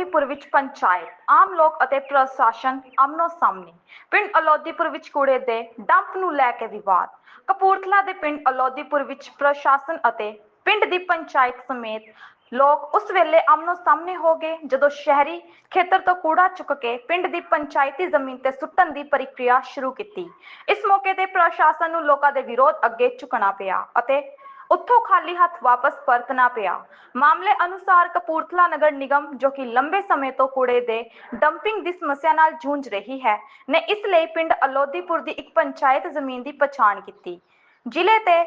ਅਲੋਧੀਪੁਰ ਵਿੱਚ ਪੰਚਾਇਤ, ਆਮ ਲੋਕ ਅਤੇ ਪ੍ਰਸ਼ਾਸਨ ਆਮਨੋ ਸਾਹਮਣੇ। ਪਿੰਡ ਅਲੋਧੀਪੁਰ ਵਿੱਚ ਕੂੜੇ ਦੇ ਡੰਪ ਨੂੰ ਲੈ ਕੇ ਵਿਵਾਦ। ਕਪੂਰਥਲਾ ਦੇ ਪਿੰਡ ਅਲੋਧੀਪੁਰ ਵਿੱਚ ਪ੍ਰਸ਼ਾਸਨ ਅਤੇ ਪਿੰਡ ਦੀ ਪੰਚਾਇਤ ਸਮੇਤ ਲੋਕ ਉਸ ਵੇਲੇ ਆਮਨੋ ਸਾਹਮਣੇ ਹੋ ਗਏ, ਜਦੋਂ ਸ਼ਹਿਰੀ ਖੇਤਰ ਤੋਂ ਕੂੜਾ ਚੁੱਕ ਕੇ ਪਿੰਡ ਦੀ ਪੰਚਾਇਤੀ ਜ਼ਮੀਨ ਤੇ ਸੁੱਟਣ ਦੀ ਪ੍ਰਕਿਰਿਆ ਸ਼ੁਰੂ ਕੀਤੀ। ਇਸ ਮੌਕੇ ਤੇ ਪ੍ਰਸ਼ਾਸਨ ਨੂੰ ਲੋਕਾਂ ਦੇ ਵਿਰੋਧ ਅੱਗੇ ਝੁਕਣਾ ਪਿਆ ਅਤੇ ਉੱਥੋਂ ਖਾਲੀ ਹੱਥ ਵਾਪਸ ਪਰਤਣਾ ਪਿਆ। ਮਾਮਲੇ ਅਨੁਸਾਰ ਕਪੂਰਥਲਾ ਨਗਰ ਨਿਗਮ, ਜੋ ਕਿ ਲੰਬੇ ਸਮੇਂ ਤੋਂ ਕੂੜੇ ਦੇ ਡੰਪਿੰਗ ਦੀ ਸਮੱਸਿਆ ਨਾਲ ਜੂਝ ਰਹੀ ਹੈ, ਨੇ ਇਸ ਲਈ ਪਿੰਡ ਅਲੋਧੀਪੁਰ ਦੀ ਇੱਕ ਪੰਚਾਇਤ ਜ਼ਮੀਨ ਦੀ ਪਛਾਣ ਕੀਤੀ। ਜ਼ਿਲ੍ਹੇ ਤੇ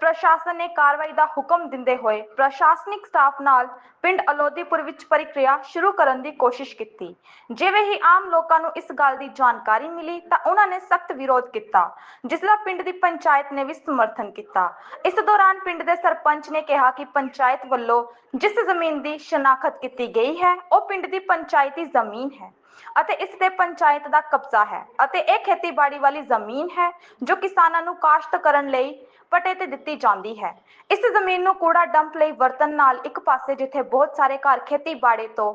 ਪ੍ਰਸ਼ਾਸਨ ਨੇ ਕਾਰਵਾਈ ਦਾ ਹੁਕਮ ਦਿੰਦੇ ਹੋਏ ਪ੍ਰਸ਼ਾਸਨਿਕ ਸਟਾਫ ਨਾਲ ਪਿੰਡ ਅਲੋਧੀਪੁਰ ਵਿੱਚ ਪ੍ਰਕਿਰਿਆ ਸ਼ੁਰੂ ਕਰਨ ਦੀ ਕੋਸ਼ਿਸ਼ ਕੀਤੀ। ਜਿਵੇਂ ਹੀ ਆਮ ਲੋਕਾਂ ਨੂੰ ਇਸ ਗੱਲ ਦੀ ਜਾਣਕਾਰੀ ਮਿਲੀ ਤਾਂ ਉਹਨਾਂ ਨੇ ਸਖਤ ਵਿਰੋਧ ਕੀਤਾ, ਜਿਸ ਦਾ ਪਿੰਡ ਦੀ ਪੰਚਾਇਤ ਨੇ ਵੀ ਸਮਰਥਨ ਕੀਤਾ। ਇਸ ਦੌਰਾਨ ਪਿੰਡ ਦੇ ਸਰਪੰਚ ਨੇ ਕਿਹਾ ਕਿ ਪੰਚਾਇਤ ਵੱਲੋਂ ਜਿਸ ਜ਼ਮੀਨ ਦੀ ਸ਼ਨਾਖਤ ਕੀਤੀ ਗਈ ਹੈ, ਉਹ ਪਿੰਡ ਦੀ ਪੰਚਾਇਤੀ ਜ਼ਮੀਨ ਹੈ। ਅਤੇ ਇਸ ਤੇ ਪੰਚਾਇਤ ਦਾ ਕਬਜ਼ਾ ਹੈ ਅਤੇ ਇਹ ਖੇਤੀਬਾੜੀ ਵਾਲੀ ਜ਼ਮੀਨ ਹੈ ਜੋ ਕਿਸਾਨਾਂ ਨੂੰ ਕਾਸ਼ਤ ਕਰਨ ਲਈ ਪਟੇ ਤੇ ਦਿੱਤੀ ਜਾਂਦੀ ਹੈ। ਇਸ ਜ਼ਮੀਨ ਨੂੰ ਕੂੜਾ ਡੰਪ ਲਈ ਵਰਤਣ ਨਾਲ ਇੱਕ ਪਾਸੇ ਜਿੱਥੇ ਬਹੁਤ ਸਾਰੇ ਘਰ ਖੇਤੀਬਾੜੀ ਤੋਂ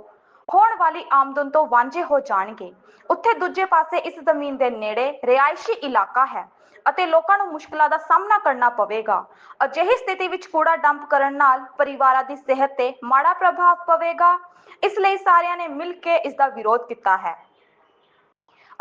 ਹੋਣ ਵਾਲੀ ਆਮਦਨ ਤੋਂ ਵਾਂਝੇ ਹੋ ਜਾਣਗੇ, ਉੱਥੇ ਦੂਜੇ ਪਾਸੇ ਇਸ ਜ਼ਮੀਨ ਦੇ ਨੇੜੇ ਰਿਹਾਇਸ਼ੀ ਇਲਾਕਾ ਹੈ ਅਤੇ ਲੋਕਾਂ ਨੂੰ ਮੁਸ਼ਕਲਾਂ ਦਾ ਸਾਹਮਣਾ ਕਰਨਾ ਪਵੇਗਾ। ਅਜਿਹੀ ਸਥਿਤੀ ਵਿੱਚ ਕੂੜਾ ਡੰਪ ਕਰਨ ਨਾਲ ਪਰਿਵਾਰਾਂ ਦੀ ਸਿਹਤ ਤੇ ਮਾੜਾ ਪ੍ਰਭਾਵ ਪਵੇਗਾ। ਇਸ ਲਈ ਸਾਰਿਆਂ ਨੇ ਮਿਲ ਕੇ ਇਸ ਦਾ ਵਿਰੋਧ ਕੀਤਾ ਹੈ।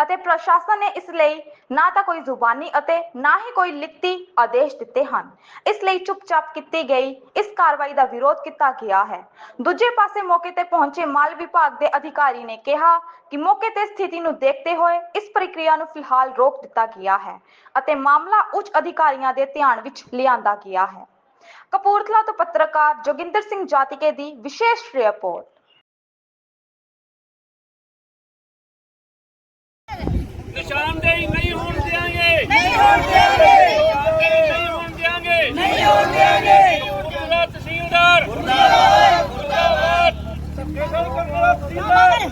ਅਤੇ ਪ੍ਰਸ਼ਾਸਨ ਨੇ ਇਸ ਲਈ ਨਾ ਤਾਂ ਕੋਈ ਜ਼ੁਬਾਨੀ ਅਤੇ ਨਾ ਹੀ ਕੋਈ ਲਿਖਤੀ ਆਦੇਸ਼ ਦਿੱਤੇ ਹਨ। ਇਸ ਲਈ ਚੁੱਪਚਾਪ ਕੀਤੀ ਗਈ, ਇਸ ਕਾਰਵਾਈ ਦਾ ਵਿਰੋਧ ਕੀਤਾ ਗਿਆ ਹੈ। ਦੂਜੇ ਪਾਸੇ ਮੌਕੇ ਤੇ ਪਹੁੰਚੇ ਮਾਲ ਵਿਭਾਗ ਦੇ ਅਧਿਕਾਰੀ ਨੇ ਕਿਹਾ ਕਿ ਮੌਕੇ ਤੇ ਸਥਿਤੀ ਨੂੰ ਦੇਖਦੇ ਹੋਏ ਇਸ ਪ੍ਰਕਿਰਿਆ ਨੂੰ ਫਿਲਹਾਲ ਰੋਕ ਦਿੱਤਾ ਗਿਆ ਹੈ ਅਤੇ ਮਾਮਲਾ ਉੱਚ ਅਧਿਕਾਰੀਆਂ ਦੇ ਧਿਆਨ ਵਿੱਚ ਲਿਆਂਦਾ ਗਿਆ ਹੈ। ਕਪੂਰਥਲਾ ਤੋਂ ਪੱਤਰਕਾਰ ਜੋਗਿੰਦਰ ਸਿੰਘ ਜਾਤੀਕੇ ਦੀ ਵਿਸ਼ੇਸ਼ ਰਿਪੋਰਟ। ਨਿਸ਼ਾਨਦੇਹੀ ਨਹੀਂ ਹੋਣ ਦਿਆਂਗੇ। ਨਹੀਂ ਹੋਣ ਦਿਆਂਗੇ। ਨਹੀਂ ਹੋਣ ਦਿਆਂਗੇ। ਨਹੀਂ ਹੋਣ ਦਿਆਂਗੇ। ਕਪੂਰਥਲਾ ਤਹਿਸੀਲਦਾਰ। ਮੁਰਦਾਬਾਦ ਮੁਰਦਾਬਾਦ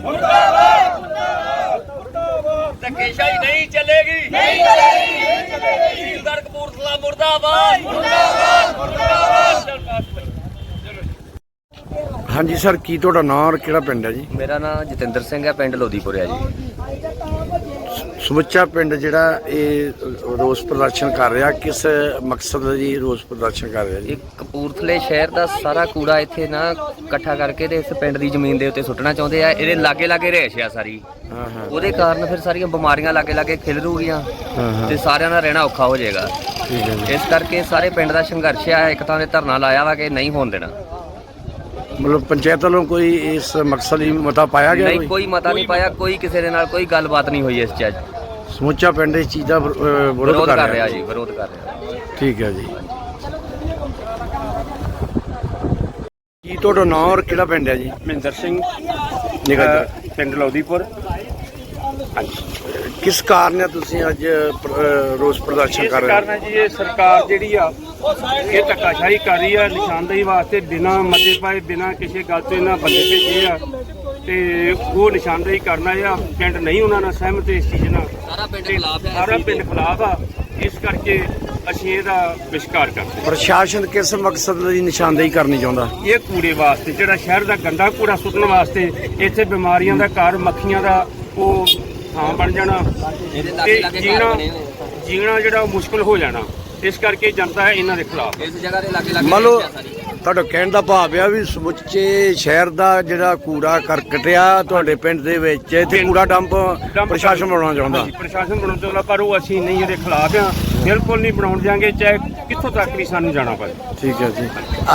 ਮੁਰਦਾਬਾਦ ਮੁਰਦਾਬਾਦ ਧੱਕੇਸ਼ਾਹੀ ਨਹੀਂ ਚੱਲੇਗੀ। ਨਹੀਂ ਚੱਲੇਗੀ। ਨਹੀਂ ਚੱਲੇਗੀ। ਤਹਿਸੀਲਦਾਰ ਕਪੂਰਥਲਾ ਮੁਰਦਾਬਾਦ। ਮੁਰਦਾਬਾਦ। ਮੁਰਦਾਬਾਦ। ਹਾਂਜੀ ਸਰ ਕੀ ਤੁਹਾਡਾ ਨਾਮ ਔਰ ਕਿਹੜਾ ਪਿੰਡ ਹੈ ਜੀ? ਮੇਰਾ ਨਾਮ ਜਤਿੰਦਰ ਸਿੰਘ ਹੈ ਪਿੰਡ ਲੋਧੀਪੁਰ ਹੈ ਜੀ। ਸਮੁੱਚਾ ਪਿੰਡ ਜਿਹੜਾ ਇਹ ਰੋਸ ਪ੍ਰਦਰਸ਼ਨ ਕਰ ਰਿਹਾ ਕਿਸ ਮਕਸਦ ਦਾ ਜੀ ਰੋਸ ਪ੍ਰਦਰਸ਼ਨ ਕਰ ਰਿਹਾ ਜੀ? ਇਹ ਕਪੂਰਥਲੇ ਸ਼ਹਿਰ ਦਾ ਸਾਰਾ ਕੂੜਾ ਇੱਥੇ ਨਾ ਇਕੱਠਾ ਕਰਕੇ ਤੇ ਇਸ ਪਿੰਡ ਦੀ ਜ਼ਮੀਨ ਦੇ ਉੱਤੇ ਸੁੱਟਣਾ ਚਾਹੁੰਦੇ ਆ। ਇਹਦੇ ਲਾਗੇ ਲਾਗੇ ਰਹਿਸ਼ ਆ ਸਾਰੀ। ਹਾਂ ਹਾਂ। ਉਹਦੇ ਕਾਰਨ ਫਿਰ ਸਾਰੀਆਂ ਬਿਮਾਰੀਆਂ ਲਾਗੇ ਲਾਗੇ ਖਿਲ ਰੂਗੀਆਂ। ਤੇ ਸਾਰਿਆਂ ਦਾ ਰਹਿਣਾ ਔਖਾ ਹੋ ਜਾਏਗਾ। ਠੀਕ ਹੈ ਜੀ। ਇਸ ਕਰਕੇ ਸਾਰੇ ਪਿੰਡ ਦਾ ਸੰਘਰਸ਼ ਆ ਇੱਕ ਤਾਂ ਦੇ ਧਰਨਾ ਲਾਇਆ ਵਾ ਕਿ ਨਹੀਂ ਹੋਣ ਦੇਣਾ। ਮਤਲਬ ਪੰਚਾਇਤ ਵੱਲੋਂ ਕੋਈ ਇਸ ਮਕਸਦ ਲਈ ਮਤਾ ਪਾਇਆ ਗਿਆ ਨਹੀਂ ਕੋਈ? ਮਤਾ ਨਹੀਂ ਪਾਇਆ ਕੋਈ ਕਿਸੇ ਦੇ ਨਾਲ ਕੋਈ ਗੱਲਬਾਤ ਨਹੀਂ ਹੋਈ ਇਸ ਚ ਅੱਜ। ਸਮੁੱਚਾ ਪਿੰਡ ਇਸ ਚੀਜ਼ ਦਾ ਵਿਰ- ਅਹ ਵਿਰੋਧ ਵਿਰੋਧ ਕਰ ਰਿਹਾ। ਜੀ ਵਿਰੋਧ ਕਰ ਰਿਹਾ। ਠੀਕ ਹੈ ਜੀ। ਕੀ ਤੁਹਾਡਾ ਨਾਮ ਔਰ ਕਿਹੜਾ ਪਿੰਡ ਹੈ ਜੀ? ਮਹਿੰਦਰ ਸਿੰਘ ਨਿਕਲ ਅ, ਪਿੰਡ ਲੋਧੀਪੁਰ ਕਿਸ ਕਾਰਨ ਹੈ ਤੁਸੀਂ ਅੱਜ ਰੋਸ ਪ੍ਰਦਰਸ਼ਨ ਕਰ ਰਹੇ ਕਾਰਨ ਹੈ ਜੀ ਇਹ ਸਰਕਾਰ ਜਿਹੜੀ ਆ ਇਹ ਧੱਕਾਸ਼ਾਹੀ ਕਰ ਰਹੀ ਆ ਨਿਸ਼ਾਨਦੇਹੀ ਵਾਸਤੇ ਬਿਨਾਂ ਮਤੇ ਪਾਏ ਬਿਨਾਂ ਕਿਸੇ ਗੱਲ ਤੋਂ ਇਹਨਾਂ ਬੰਦੇ ਭੇਜੇ ਆ। ਤੇ ਉਹ ਨਿਸ਼ਾਨਦੇਹੀ ਕਰਨਾ ਆ ਪਿੰਡ ਨਹੀਂ ਉਹਨਾਂ ਨਾਲ ਸਹਿਮਤ ਇਸ ਚੀਜ਼ ਨਾਲ। ਸਾਰਾ ਪਿੰਡ ਖਿਲਾਫ ਹੈ ਸਾਰਾ ਪਿੰਡ ਖਿਲਾਫ ਆ ਇਸ ਕਰਕੇ ਅਸੀਂ ਇਹਦਾ ਵਿਸ਼ਕਾਰ ਕਰਦੇ ਪ੍ਰਸ਼ਾਸਨ ਕਿਸ ਮਕਸਦ ਲਈ ਨਿਸ਼ਾਨਦੇਹੀ ਕਰਨੀ ਚਾਹੁੰਦਾ। ਇਹ ਕੂੜੇ ਵਾਸਤੇ ਜਿਹੜਾ ਸ਼ਹਿਰ ਦਾ ਗੰਦਾ ਕੂੜਾ ਸੁੱਟਣ ਵਾਸਤੇ ਇੱਥੇ ਬਿਮਾਰੀਆਂ ਦਾ ਘਰ ਮੱਖੀਆਂ ਦਾ ਉਹ ਥਾਂ ਬਣ ਜਾਣਾ ਇਹਦੇ ਤੇ ਜੀਣਾ। ਜੀਣਾ ਜਿਹੜਾ ਉਹ ਮੁਸ਼ਕਲ ਹੋ ਜਾਣਾ। ਇਸ ਕਰਕੇ ਜਨਤਾ ਹੈ ਇਹਨਾਂ ਦੇ ਖਿਲਾਫ। ਇਸ ਜਗ੍ਹਾ ਦੇ ਲਾਗੇ ਲਾਗੇ ਮੰਨ ਲਓ ਤੁਹਾਡਾ ਕਹਿਣ ਦਾ ਭਾਵ ਆ ਵੀ ਸਮੁੱਚੇ ਸ਼ਹਿਰ ਦਾ ਜਿਹੜਾ ਕੂੜਾ ਕਰਕਟ ਆ ਤੁਹਾਡੇ ਪਿੰਡ ਦੇ ਵਿੱਚ ਇੱਥੇ ਕੂੜਾ ਡੰਪ ਪ੍ਰਸ਼ਾਸਨ ਬਣਾਉਣਾ ਚਾਹੁੰਦਾ। ਹਾਂਜੀ, ਪ੍ਰਸ਼ਾਸਨ ਬਣਾਉਣਾ ਚਾਹੁੰਦਾ ਪਰ ਉਹ ਅਸੀਂ ਨਹੀਂ ਇਹਦੇ ਖਿਲਾਫ ਆ। ਬਿਲਕੁਲ ਨਹੀਂ ਬਣਾਉਣ ਦਿਆਂਗੇ ਚਾਹੇ ਕਿੱਥੋਂ ਤੱਕ ਵੀ ਸਾਨੂੰ ਜਾਣਾ ਪਵੇ। ਠੀਕ ਹੈ ਜੀ।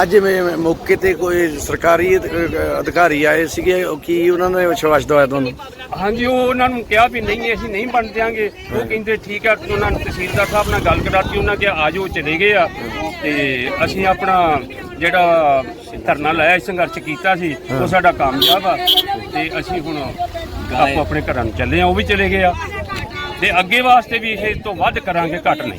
ਅੱਜ ਮੈਂ ਮੌਕੇ ਤੇ ਕੋਈ ਸਰਕਾਰੀ ਅਧ- ਅਹ ਅਧਿਕਾਰੀ ਆਏ ਸੀਗੇ ਉਹ ਕੀ ਉਹਨਾਂ ਨੇ ਵਿਸ਼ਵਾਸ ਦਵਾਇਆ ਤੁਹਾਨੂੰ? ਹਾਂਜੀ ਉਹ ਉਹਨਾਂ ਨੂੰ ਕਿਹਾ ਵੀ ਨਹੀਂ ਅਸੀਂ ਨਹੀਂ ਬਣ ਦਿਆਂਗੇ। ਉਹ ਕਹਿੰਦੇ ਠੀਕ ਆ ਉਹਨਾਂ ਨੇ ਤਹਿਸੀਲਦਾਰ ਸਾਹਿਬ ਨਾਲ ਗੱਲ ਕਰਾਤੀ ਉਹਨਾਂ ਕਿਹਾ ਆ ਜਾਓ ਚਲੇ ਗਏ ਆ। ਤੇ ਅਸੀਂ ਆਪਣਾ ਜਿਹੜਾ ਧਰਨਾ ਲਾਇਆ ਸੀ, ਸੰਘਰਸ਼ ਕੀਤਾ ਸੀ ਉਹ ਸਾਡਾ ਕਾਮਯਾਬ ਆ। ਤੇ ਅਸੀਂ ਹੁਣ ਆਪੋ ਆਪਣੇ ਘਰਾਂ ਨੂੰ ਚੱਲੇ ਆ ਉਹ ਵੀ ਚਲੇ ਗਏ ਆ। ਤੇ ਅੱਗੇ ਵਾਸਤੇ ਵੀ ਇਹ ਤੋਂ ਵੱਧ ਕਰਾਂਗੇ ਘੱਟ ਨਹੀਂ।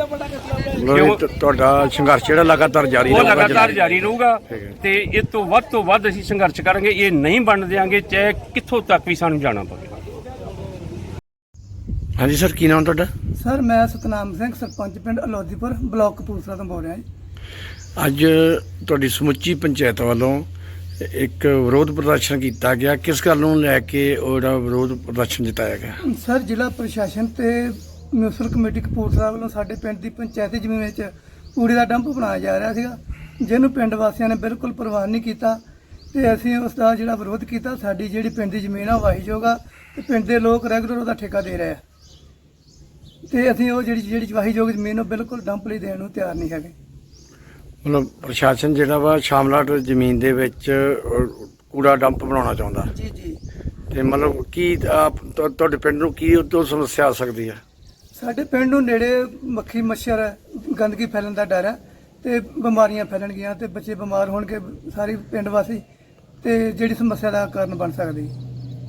ਇਹ ਤੁਹਾਡਾ ਸੰਘਰਸ਼ ਜਿਹੜਾ ਲਗਾਤਾਰ ਜਾਰੀ ਉਹ ਰਹੂਗਾ ਲਗਾਤਾਰ ਜਿਹੜਾ- ਜਾਰੀ ਰਹੂਗਾ। ਤੇ ਇਹ ਤੋਂ ਵੱਧ ਤੋਂ ਵੱਧ ਅਸੀਂ ਸੰਘਰਸ਼ ਕਰਾਂਗੇ ਇਹ ਨਹੀਂ ਬਣ ਦਿਆਂਗੇ ਚਾਹੇ ਕਿੱਥੋਂ ਤੱਕ ਵੀ ਸਾਨੂੰ ਜਾਣਾ ਪਵੇ। ਹਾਂਜੀ ਸਰ ਕੀ ਨਾਮ ਤੁਹਾਡਾ? ਸਰ ਮੈਂ ਸਤਨਾਮ ਸਿੰਘ ਸਰਪੰਚ ਪਿੰਡ ਅਲੋਦੀਪੁਰ ਬਲਾਕ ਕਪੂਰਥਲਾ ਤੋਂ ਬੋਲ ਰਿਹਾ ਜੀ। ਅੱਜ ਤੁਹਾਡੀ ਸਮੁੱਚੀ ਪੰਚਾਇਤ ਵੱਲੋਂ ਇੱਕ ਵਿਰੋਧ ਪ੍ਰਦਰਸ਼ਨ ਕੀਤਾ ਗਿਆ। ਕਿਸ ਗੱਲ ਨੂੰ ਲੈ ਕੇ ਉਹ ਜਿਹੜਾ ਵਿਰੋਧ ਪ੍ਰਦਰਸ਼ਨ ਜਤਾਇਆ ਗਿਆ? ਸਰ, ਜ਼ਿਲ੍ਹਾ ਪ੍ਰਸ਼ਾਸਨ ਤੇ ਮਿਊਨਿਸਪਲ ਕਮੇਟੀ ਕਪੂਰਥਲਾ ਵੱਲੋਂ ਸਾਡੇ ਪਿੰਡ ਦੀ ਪੰਚਾਇਤੀ ਜ਼ਮੀਨ ਵਿੱਚ ਕੂੜੇ ਦਾ ਡੰਪ ਬਣਾਇਆ ਜਾ ਰਿਹਾ ਸੀਗਾ, ਜਿਹਨੂੰ ਪਿੰਡ ਵਾਸੀਆਂ ਨੇ ਬਿਲਕੁਲ ਪ੍ਰਵਾਨ ਨਹੀਂ ਕੀਤਾ ਤੇ ਅਸੀਂ ਉਸ ਦਾ ਜਿਹੜਾ ਵਿਰੋਧ ਕੀਤਾ, ਸਾਡੀ ਜਿਹੜੀ ਪਿੰਡ ਦੀ ਜ਼ਮੀਨ ਆ ਵਾਹੀਯੋਗ ਆ ਤੇ ਪਿੰਡ ਦੇ ਲੋਕ ਰੈਗੂਲਰ ਉਹਦਾ ਠੇਕਾ ਦੇ ਰਹੇ ਆ। ਤੇ ਅਸੀਂ ਉਹ ਜਿਹੜੀ ਜਿਹੜੀ ਵਾਹੀਯੋਗ ਜ਼ਮੀਨ ਉਹ ਬਿਲਕੁਲ ਡੰਪ ਲਈ ਦੇਣ ਨੂੰ ਤਿਆਰ ਨਹੀਂ ਹੈਗੇ। ਮਤਲਬ ਪ੍ਰਸ਼ਾਸਨ ਜਿਹੜਾ ਵਾ ਸ਼ਾਮਲਾਟ ਜ਼ਮੀਨ ਦੇ ਵਿੱਚ ਕੂੜਾ ਡੰਪ ਬਣਾਉਣਾ ਚਾਹੁੰਦਾ। ਜੀ ਜੀ। ਤੇ ਮਤਲਬ ਕੀ ਆਪ ਤੁਹਾ- ਤੁਹਾਡੇ ਪਿੰਡ ਨੂੰ ਕੀ ਤੋਂ ਸਮੱਸਿਆ ਆ ਸਕਦੀ ਹੈ ਸਾਡੇ ਪਿੰਡ ਨੂੰ ਨੇੜੇ ਮੱਖੀ ਮੱਛਰ ਗੰਦਗੀ ਫੈਲਣ ਦਾ ਡਰ ਹੈ ਤੇ ਬਿਮਾਰੀਆਂ ਫੈਲਣਗੀਆਂ ਤੇ ਬੱਚੇ ਬਿਮਾਰ ਹੋਣਗੇ ਸਾਰੇ ਪਿੰਡ ਵਾਸੀ ਤੇ ਜਿਹੜੀ ਸਮੱਸਿਆ ਦਾ ਕਾਰਨ ਬਣ ਸਕਦੀ।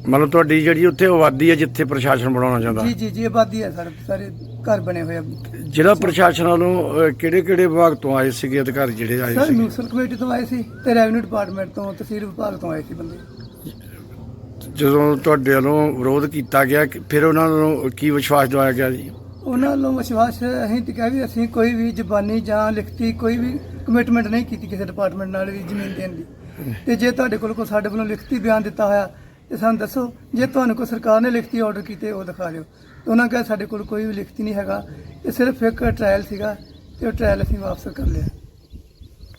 ਮਤਲਬ ਤੁਹਾਡੀ ਜਿਹੜੀ ਉੱਥੇ ਆਬਾਦੀ ਹੈ ਜਿੱਥੇ ਪ੍ਰਸ਼ਾਸਨ ਬਣਾਉਣਾ ਚਾਹੁੰਦਾ? ਜੀ ਜੀ ਜੀ ਆਬਾਦੀ ਹੈ ਸਰ ਸਾਰੇ ਘਰ ਬਣੇ ਹੋਏ ਆ। ਜ਼ਿਲ੍ਹਾ ਪ੍ਰਸ਼ਾਸਨ ਵੱਲੋਂ ਕਿਹੜੇ ਕਿਹੜੇ ਵਿਭਾਗ ਤੋਂ ਆਏ ਸੀਗੇ ਅਧਿਕਾਰੀ ਜਿਹੜੇ ਆਏ ਸਰ ਸੀ ਮਿਊਨਿਸਪਲ ਕਮੇਟੀ ਤੋਂ ਆਏ ਸੀ ਤੇ ਰੈਵਨਿਊ ਡਿਪਾਰਟਮੈਂਟ ਤੋਂ ਤਹਿਸੀਲ ਵਿਭਾਗ ਤੋਂ ਆਏ ਸੀ ਬੰਦੇ। ਜਦੋਂ ਤੁਹਾਡੇ ਵੱਲੋਂ ਵਿਰੋਧ ਕੀਤਾ ਗਿਆ ਕਿ ਫਿਰ ਉਹਨਾਂ ਨੂੰ ਕੀ ਵਿਸ਼ਵਾਸ ਦਿਵਾਇਆ ਗਿਆ ਜੀ? ਉਹਨਾਂ ਵੱਲੋਂ ਵਿਸ਼ਵਾਸ ਅਸੀਂ ਤੇ ਕਿਹਾ ਵੀ ਅਸੀਂ ਕੋਈ ਵੀ ਜ਼ਬਾਨੀ ਜਾਂ ਲਿਖਤੀ ਕੋਈ ਵੀ ਕਮਿਟਮੈਂਟ ਨਹੀਂ ਕੀਤੀ ਕਿਸੇ ਡਿਪਾਰਟਮੈਂਟ ਨਾਲ ਵੀ ਜ਼ਮੀਨ ਦੇਣ ਦੀ। ਤੇ ਜੇ ਤੁਹਾਡੇ ਕੋਲ ਕੋਈ ਸਾਡੇ ਵੱਲੋਂ ਲਿਖਤੀ ਬਿਆਨ ਦਿੱਤਾ ਹੋਇਆ ਤੇ ਸਾਨੂੰ ਦੱਸੋ ਜੇ ਤੁਹਾਨੂੰ ਕੋਈ ਸਰਕਾਰ ਨੇ ਲਿਖਤੀ ਆਰਡਰ ਕੀਤੇ ਉਹ ਦਿਖਾ ਦਿਓ। ਤੇ ਉਹਨਾਂ ਕਿਹਾ ਸਾਡੇ ਕੋਲ ਕੋਈ ਵੀ ਲਿਖਤੀ ਨਹੀਂ ਹੈਗਾ। ਇਹ ਸਿਰਫ ਇੱਕ ਟ੍ਰਾਇਲ ਸੀਗਾ ਤੇ ਉਹ ਟ੍ਰਾਇਲ ਅਸੀਂ ਵਾਪਸ ਕਰ ਲਿਆ।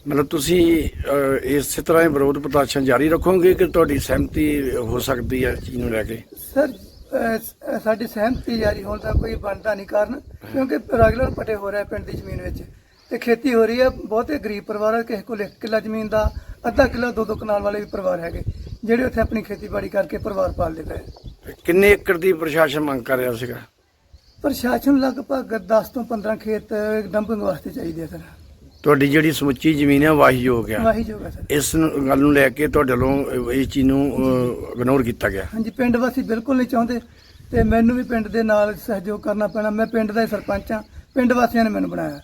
ਮਤਲਬ ਤੁਸੀਂ ਅਹ, ਇਸੇ ਤਰ੍ਹਾਂ ਹੀ ਵਿਰੋਧ ਪ੍ਰਦਰਸ਼ਨ ਜਾਰੀ ਰੱਖੋਗੇ ਕਿ ਤੁਹਾਡੀ ਸਹਿਮਤੀ ਹੋ ਸਕਦੀ ਹੈ ਇਸ ਚੀਜ਼ ਨੂੰ ਲੈ ਕੇ? ਸਰ ਅਹ, ਸ- ਸਾਡੀ ਸਹਿਮਤੀ ਜਾਰੀ ਹੋਣ ਦਾ ਕੋਈ ਬਣਦਾ ਨਹੀਂ ਕਾਰਨ ਕਿਉਂਕਿ ਰੈਗੂਲਰ ਪਟੇ ਹੋ ਰਿਹਾ ਪਿੰਡ ਦੀ ਜ਼ਮੀਨ ਵਿੱਚ। ਤੇ ਖੇਤੀ ਹੋ ਰਹੀ ਹੈ ਬਹੁਤੇ ਗਰੀਬ ਪਰਿਵਾਰ ਆ, ਕਿਸੇ ਕੋਲ 1 ਕਿੱਲਾ ਜ਼ਮੀਨ ਦਾ ਅੱਧਾ ਕਿੱਲਾ ਦੋ ਦੋ ਕਨਾਲ ਵਾਲੇ ਵੀ ਪਰਿਵਾਰ ਹੈਗੇ। ਜਿਹੜੇ ਉੱਥੇ ਆਪਣੀ ਖੇਤੀਬਾੜੀ ਕਰਕੇ ਪਰਿਵਾਰ ਪਾਲਦੇ ਪਏ। ਕਿੰਨੇ ਏਕੜ ਦੀ ਪ੍ਰਸ਼ਾਸਨ ਮੰਗ ਕਰ ਰਿਹਾ ਸੀਗਾ? ਪ੍ਰਸ਼ਾਸਨ ਲਗਭਗ 10 ਤੋਂ 15 ਖੇਤ ਡੰਪਿੰਗ ਵਾਸਤੇ ਚਾਹੀਦੇ ਆ ਸਰ। ਤੁਹਾਡੀ ਜਿਹੜੀ ਸਮੁੱਚੀ ਜ਼ਮੀਨ ਹੈ ਵਾਹੀਯੋਗ ਆ ਵਾਹੀ ਜੋਗਾ ਸਰ। ਇਸ ਨੂੰ- ਗੱਲ ਨੂੰ ਲੈ ਕੇ ਤੁਹਾਡੇ ਵੱਲੋਂ ਇਸ ਚੀਜ਼ ਨੂੰ ਇਗਨੋਰ ਕੀਤਾ ਗਿਆ। ਹਾਂਜੀ ਪਿੰਡ ਵਾਸੀ ਬਿਲਕੁਲ ਨਹੀਂ ਚਾਹੁੰਦੇ ਤੇ ਮੈਨੂੰ ਵੀ ਪਿੰਡ ਦੇ ਨਾਲ ਸਹਿਯੋਗ ਕਰਨਾ ਪੈਣਾ। ਮੈਂ ਪਿੰਡ ਦਾ ਹੀ ਸਰਪੰਚ ਹਾਂ। ਪਿੰਡ ਵਾਸੀਆਂ ਨੇ ਮੈਨੂੰ ਬਣਾਇਆ।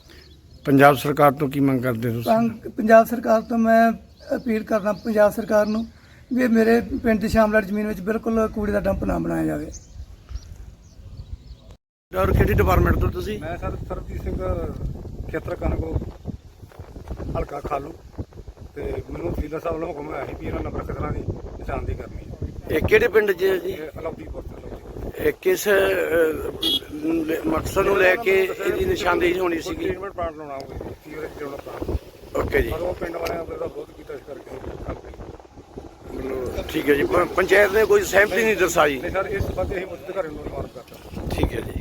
ਪੰਜਾਬ ਸਰਕਾਰ ਤੋਂ ਕੀ ਮੰਗ ਕਰਦੇ ਤੁਸੀਂ? ਪੰਜਾਬ ਸਰਕਾਰ ਤੋਂ ਮੈਂ ਅਪੀਲ ਕਰਦਾ ਪੰਜਾਬ ਸਰਕਾਰ ਨੂੰ ਵੀ ਮੇਰੇ ਪਿੰਡ ਦੀ ਸ਼ਾਮਲਾਟ ਜ਼ਮੀਨ ਵਿੱਚ ਬਿਲਕੁਲ ਕੂੜੇ ਦਾ ਡੰਪ ਨਾ ਬਣਾਇਆ ਜਾਵੇ। ਔਰ ਕਿਹੜੀ ਡਿਪਾਰਟਮੈਂਟ ਤੋਂ ਤੁਸੀਂ? ਮੈਂ ਸਰ ਸਰਬਜੀਤ ਸਿੰਘ ਖੇਤਰ ਕਨਕੋ ਹਲਕਾ ਖਾਲੂ। ਤੇ ਮੈਨੂੰ ਤਹਿਸੀਲਦਾਰ ਸਾਹਿਬ ਵੱਲੋਂ ਹੁਕਮ ਆਇਆ ਸੀ ਵੀ ਇਹਨਾਂ ਨੰਬਰ ਖਤਰਾਂ ਦੀ ਨਿਸ਼ਾਨਦੇਹੀ ਕਰਨੀ ਹੈ। ਇਹ ਕਿਹੜੇ ਪਿੰਡ 'ਚ ਹੈ ਜੀ? ਇਹ ਅਲੌਕੀਪੁਰ ਤੋਂ ਅਲੌਕੀਪੁਰ। ਇਹ ਕਿਸ ਮਕਸਦ ਨੂੰ ਲੈ ਕੇ ਇਹਦੀ ਨਿਸ਼ਾਨਦੇਹੀ ਹੋਣੀ ਸੀਗੀ? ਟ੍ਰੀਟਮੈਂਟ ਪਲਾਂਟ ਲਾਉਣਾ ਹੋਵੇ ਸੀਵਰੇਜ ਟ੍ਰੀਟਮੈਂਟ ਪਲਾਂਟ ਓਕੇ ਜੀ। ਪਰ ਉਹ ਪਿੰਡ ਵਾਲਿਆਂ ਨੇ ਬਹੁਤ ਕੀਤਾ ਇਸ ਕਰਕੇ। ਠੀਕ ਹੈ ਜੀ ਪ- ਪੰਚਾਇਤ ਨੇ ਕੋਈ ਸਹਿਮਤੀ ਨਹੀਂ ਦਰਸਾਈ। ਨਹੀਂ ਸਰ ਇਸ ਸੰਬੰਧੀ ਅਸੀਂ ਮੁੱਖ ਅਧਿਕਾਰੀ ਨੂੰ ਮਾਰਕ ਕਰਤਾ। ਠੀਕ ਹੈ ਜੀ।